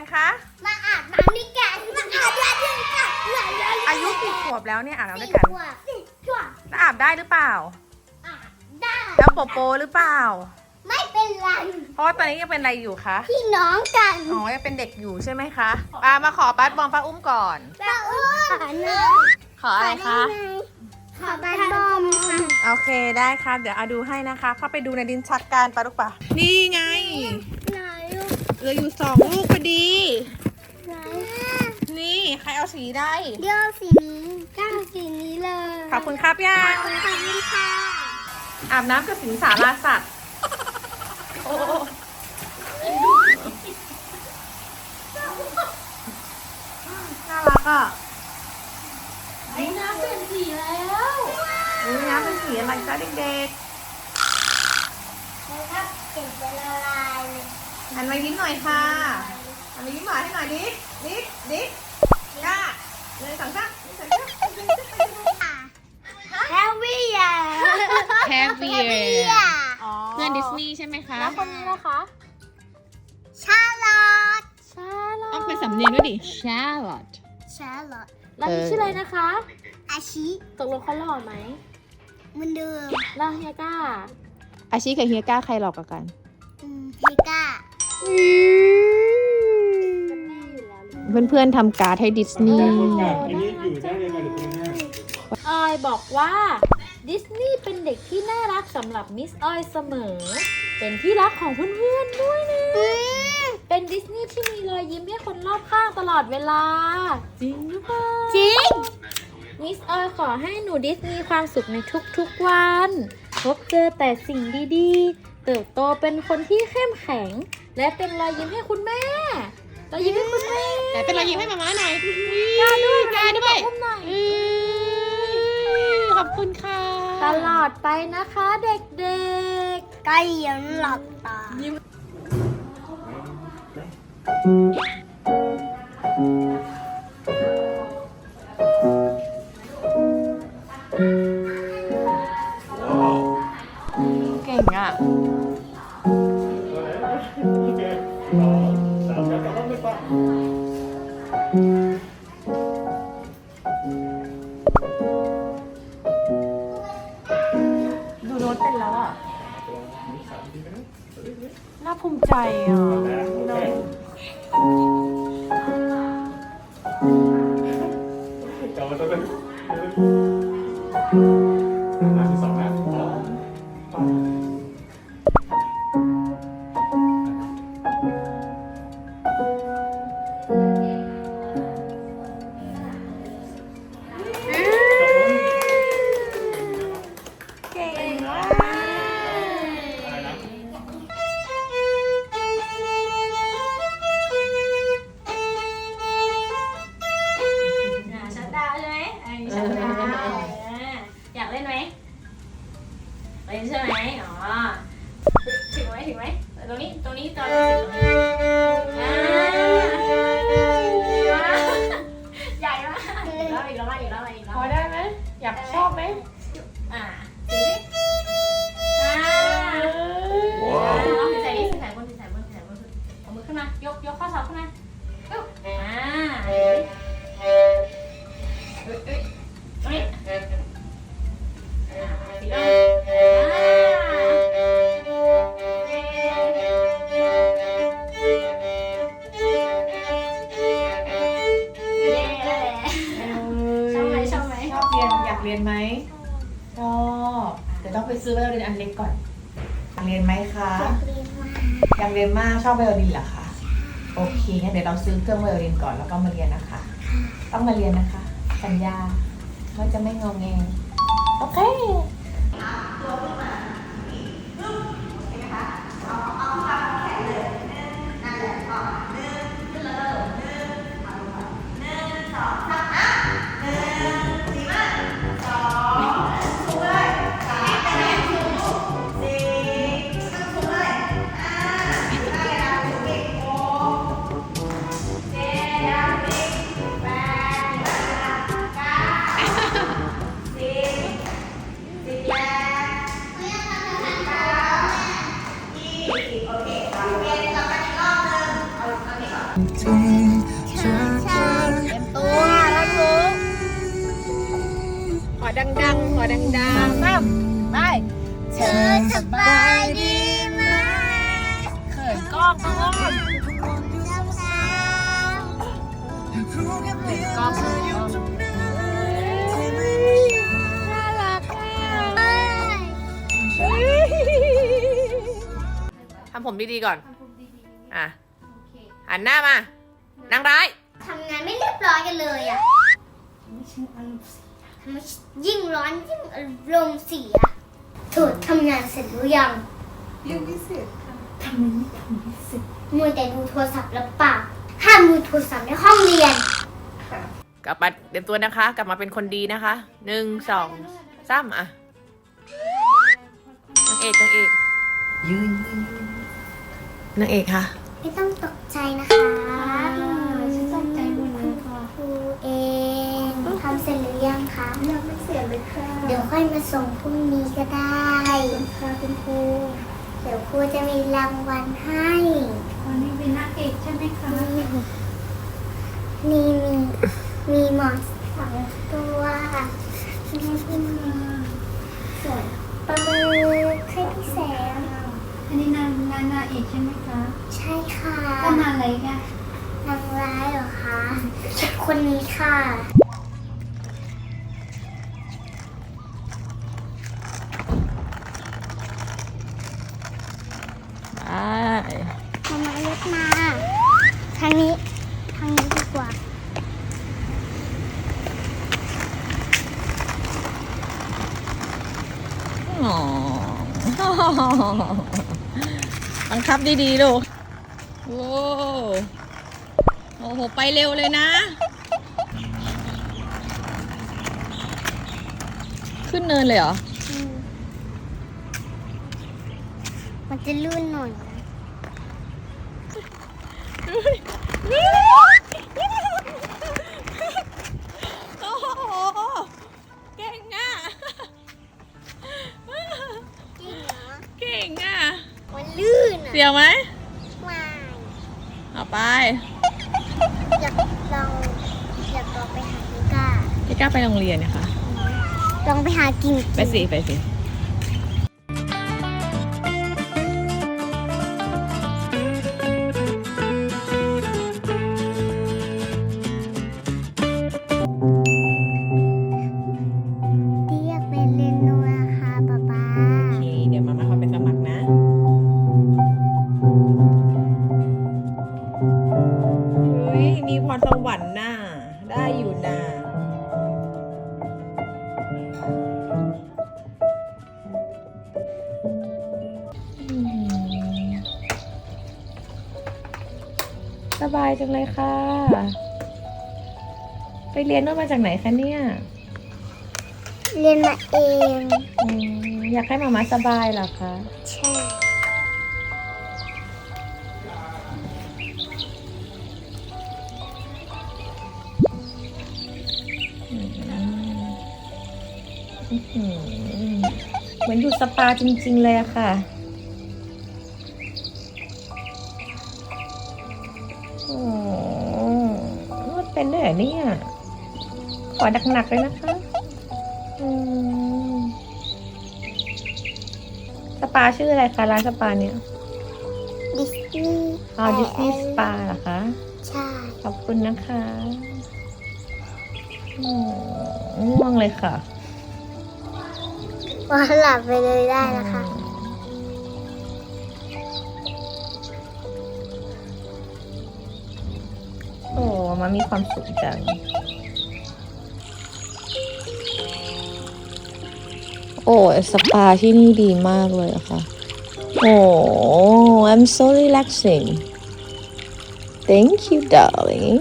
อะไรกันคะ มาอาบน้ำด้วยกันมาอาบน้ำด้วยกันหลายอายุกี่ขวบแล้วเนี่ยอาบน้ำสิด้บวยกันขวบสิบขวบแล้วอาบได้หรือเปล่า อาบได้แล้วโปโปหรือเปล่า ไม่เป็นไร เพราะว่าตอนนี้ยังเป็นอะไรอยู่คะ พี่น้องกันอ๋อยังเป็นเด็กอยู่ใช่ไหมคะอ่ามาขอบัตรบอมป้าอุ้มก่อน ป้าอุ้มขอหน่อยขออะไรคะขอบัตรบอมค่ะโอเคได้ครับเดี๋ยวเอาดูให้นะคะ เข้าไปดูในดินชักการปะลูกปะนี่ไงไหนลูก เหลืออยู่สองลูกพอดี ไหนนี่ใครเอาสีได้เดี๋ยวสีนี้ก้าวสีนี้เลยขอบคุณครับย่าขอบคุณค่ะอาบน้ำกับสิงสาราสัตว์โอ้โอ้น่ารักอะไอ้น้ำเป็นสีแล้วอุ้ยน้ำเป็นสีอะไรจ้าเด็กแล้วก็เก็บไปละลายเลยๆ หันมายิ้มหน่อยค่ะหันมายิ้มหวานให้หน่อยดิดิดิย่าเลยสองจ้าหนึ่งสองจ้าแฮปปี้อะ Heavy อะเพื่อนดิสนีย์ใช่ไหมคะแล้วคนนี้นะคะชาลอตชาลอต้อตงเป็นสำเนียงด้วยดิ Charlotte ชาลอตแล้วนี่ชื่ออะไรนะคะอาชิตกลงเขาหล่อไหมเหมันเดิมแล้วเฮียก้าอาชีกับเฮียก้าใครหลอกกว่ากันอืม เฮก้าเพื่อนๆทำการ์ดให้ดิสนีย์อันนี้อยู่ได้เลยกันหรือคนหน้าออยบอกว่าดิสนีย์เป็นเด็กที่น่ารักสำหรับมิสออยเสมอ เป็นที่รักของเพื่อนๆด้วยนะ เป็นดิสนีย์ที่มีรอยยิ้มให้คนรอบข้างตลอดเวลา จริงหรือเปล่าจริง มิสออยขอให้หนูดิสมีย์ความสุขในทุกๆวัน พบเจอแต่สิ่งดีๆ เติบโตเป็นคนที่เข้มแข็ง และเป็นรอยยิ้มให้คุณแม่รอยยิ้มให้คุณแม่แต่เป็นรอยยิ้มให้มาม่าหน่อยกาด้วยกาด้วยอุ้มหน่อยขอบคุณค่ะ ตลอดไปนะคะเด็กใกล้ยังหลับตา น่าภูมิใจอะโอเคกลับมาตัวนึงอัน เล่นใช่ไหมอ๋อถึงไหมถึงไหมตรงนี้ตรงนี้ตอนนี้อ่าใหญ่มากอีกแล้วอีกแล้วอีกแล้วอีกแล้วพอได้ไหมอยากชอบไหมอ่าดูดิอ่าว้าวใส่ดิใส่บนใส่บนใส่บนเอามือขึ้นมายกยกข้อศอกขึ้นมาปึ๊บอ่า ชอบเดี๋ยวต้องไปซื้อไวโอลินอันเล็กก่อนอยากเรียนไหมคะอยากเรียนมากชอบไวโอลินเหรอคะโอเคงั้นเดี๋ยวเราซื้อเครื่องไวโอลินก่อนแล้วก็มาเรียนนะคะ ต้องมาเรียนนะคะ สัญญาว่าจะไม่งอแงโอเค องน้องอ้อมสบายเขินกล้องเขินกล้องน่ารักอะทำผมดีๆก่อน อะหันหน้ามา นางร้าย ทำงานไม่เรียบร้อยกันเลยอะทำไมยิ่งร้อนยิ่งอารมณ์เสียโถดทำงานเสร็จหรือยังยังไม่เสร็จ มัวแต่ดูโทรศัพท์แล้วเปล่าห้ามดูโทรศัพท์ในห้องเรียน กลับมาเตรียมตัวนะคะ กลับมาเป็นคนดีนะคะหนึ่งสองสามอะนางเอกนางเอกยืนนางเอกค่ะ ไม่ต้องตกใจนะคะฉันตกใจหมดเลยค่ะครูเองทำเสร็จหรือยังคะยังไม่เสร็จเลยค่ะ เดี๋ยวค่อยมาส่งพรุ่งนี้ก็ได้ค่ะคุณครู เดี๋ยวครูจะมีรางวัลให้วันนี้เป็นนักเอกใช่ไหมคะมีมีมีหมอนสองตัวให้พี่มาสวยปลาหมึกให้พี่แสงอันนี้นางนางนางเอกใช่ไหมคะ ใช่ค่ะก็นางอะไรกันนางร้ายเหรอคะคนนี้ค่ะ ไป มามายกมา ทางนี้ ทางนี้ดีกว่า อ๋อ บังคับดีๆลูกโอ้โอ้โห ไปเร็วเลยนะ ขึ้นเนินเลยเหรออืมมันจะลื่นหน่อยนะ ลื่นอะเสียวไหมไม่เอาไปอยากลองอยากลองไปหากินก้าไม่กล้าไปโรงเรียนนะคะลองไปหากินไปสิไปสิ มีพรสวรรค์น่ะได้อยู่น่ะสบายจังเลยค่ะ ไปเรียนนวดมาจากไหนคะเนี่ย เรียนมาเองอืมอยากให้มามาสบายเหรอคะ ใช่ มือนอยู่สปาจริง ๆ เลยอะค่ะ โอ้นวดเป็นด้วยเหรอเนี่ย ขอหนักๆเลยนะคะอืมสปาชื่ออะไรคะ ร้านสปาเนี่ย ดิสนีย์อ๋อดิสนีย์สปาเหรอคะ ใช่ ขอบคุณนะคะโอ้ง่วงเลยค่ะ ว่าหลับไปเลยได้นะคะ โอ้มามีความสุขจัง โอ้สปาที่นี่ดีมากเลยอะค่ะ โอ้ I'm so relaxing Thank you darling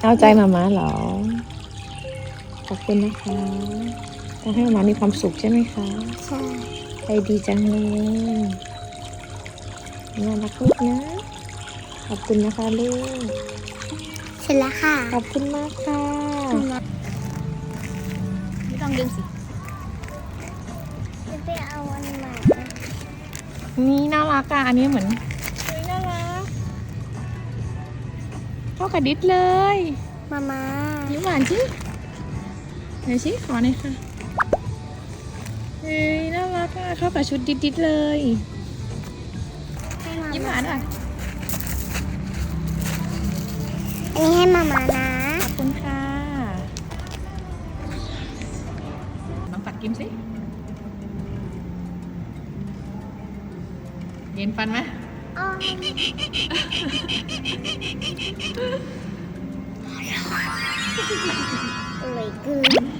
เอาใจมาม่าเหรอ ขอบคุณนะคะทำให้หมามีความสุขใช่ไหมคะใช่ใจดีจังเลยน่ารักลูกนะ ขอบคุณนะคะลูกเสร็จแล้วค่ะ ขอบคุณมากค่ะไม่ต้องเดึงสิไปเอาวันใหม่นี่น่ารักอะอันนี้เหมือนน่ารักเท่ากับดิสเลย มามายิ้มหวานจิ เดี๋ยวสิขอหน่อยค่ะเฮ้ยน่ารักอะเข้ากับชุดดิดดิดๆเลยให้มายิ้มหวานอะอันนี้ให้มามานะ ขอบคุณค่ะ น้องตัดกิมสิเย็นฟันไหมอ๋อ อร่อยเกิน